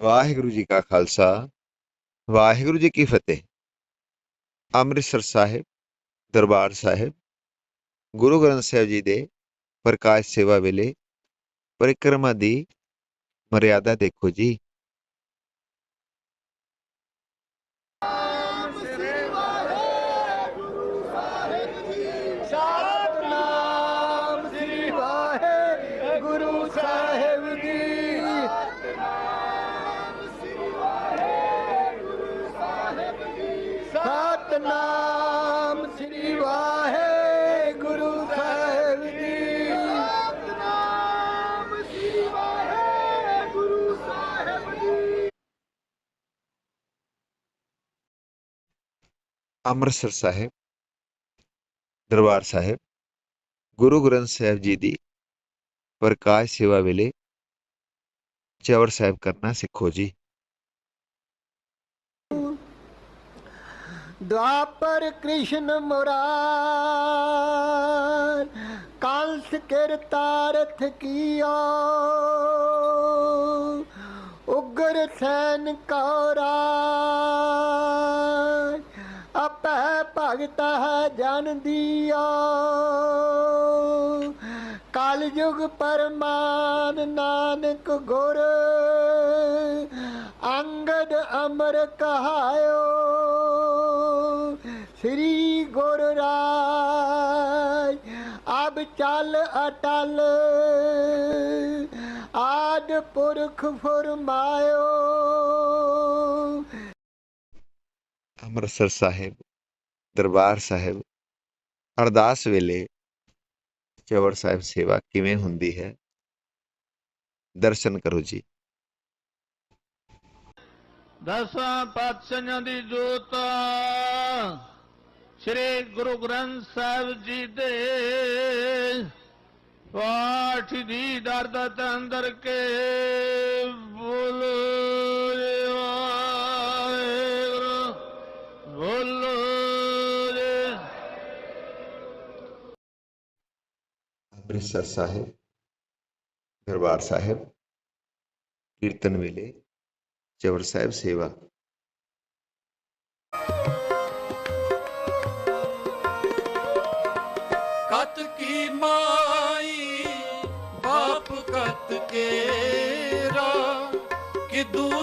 ਵਾਹਿਗੁਰੂ ਜੀ ਕਾ ਖਾਲਸਾ, ਵਾਹਿਗੁਰੂ ਜੀ ਕੀ ਫਤਿਹ। ਅੰਮ੍ਰਿਤਸਰ ਸਾਹਿਬ, ਦਰਬਾਰ ਸਾਹਿਬ, ਗੁਰੂ ਗ੍ਰੰਥ ਸਾਹਿਬ ਜੀ ਦੇ ਪ੍ਰਕਾਸ਼ ਸੇਵਾ ਵੇਲੇ ਪਰਿਕਰਮਾ ਦੀ ਮਰਿਆਦਾ ਦੇਖੋ ਜੀ। ਸਤਨਾਮ ਸ੍ਰੀ ਵਾਹਿਗੁਰੂ ਸਾਹਿਬ ਜੀ ਸਤਨਾਮ ਸ੍ਰੀ ਵਾਹਿਗੁਰੂ ਸਾਹਿਬ ਜੀ ਅੰਮ੍ਰਿਤਸਰ ਸਾਹਿਬ ਦਰਬਾਰ ਸਾਹਿਬ ਗੁਰੂ ਗ੍ਰੰਥ ਸਾਹਿਬ ਜੀ ਦੀ ਪ੍ਰਕਾਸ਼ ਸੇਵਾ ਵੇਲੇ ਚਵਰ ਸਾਹਿਬ ਕਰਨਾ ਸਿੱਖੋ ਜੀ द्वापर कृष्ण मुरार कंस किरतारथ किया उग्र सैन कौराज अपह भगत है जन दिया कल युग परमान नानक गुर ਅੰਗਦ ਅਮਰ ਕਹਾਇਓ ਸ੍ਰੀ ਗੁਰ ਰਾਜ ਅਬ ਚੱਲ ਅਟਲ। ਆਦ ਪੁਰਖ ਫਰਮਾਇਓ। ਅੰਮ੍ਰਿਤਸਰ ਸਾਹਿਬ ਦਰਬਾਰ ਸਾਹਿਬ ਅਰਦਾਸ ਵੇਲੇ ਚਵਰ ਸਾਹਿਬ ਸੇਵਾ ਕਿਵੇਂ ਹੁੰਦੀ ਹੈ? ਦਰਸ਼ਨ ਕਰੋ ਜੀ। ਦਸਾਂ ਪਾਤਸ਼ਾਹਾਂ ਦੀ ਜੋਤ ਸ੍ਰੀ ਗੁਰੂ ਗ੍ਰੰਥ ਸਾਹਿਬ ਜੀ ਦੇ ਪਾਠ ਦੀ ਦਰਦ ਅੰਦਰ ਕੇ ਬੋਲੋ ਰੇ ਵਾਹਿਗੁਰੂ ਬੋਲੋ ਰੇ ਅੰਮ੍ਰਿਤਸਰ ਸਾਹਿਬ ਦਰਬਾਰ ਸਾਹਿਬ ਕੀਰਤਨ ਵੇਲੇ ਚਵਰ ਸਾਹਿਬ ਸੇਵਾ